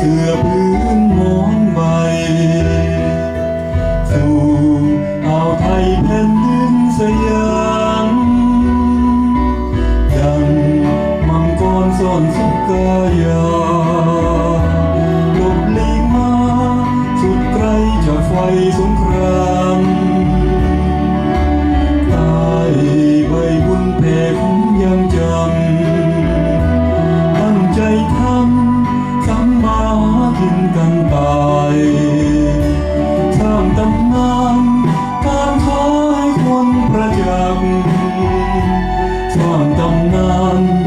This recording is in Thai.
เสื้อพื้นมองใบสู่เอาไทยแผ่นดินสยามดังมังกรซ่อนสุกายลบลีกมาสุดไกลจากไฟสง ชอบตำนาน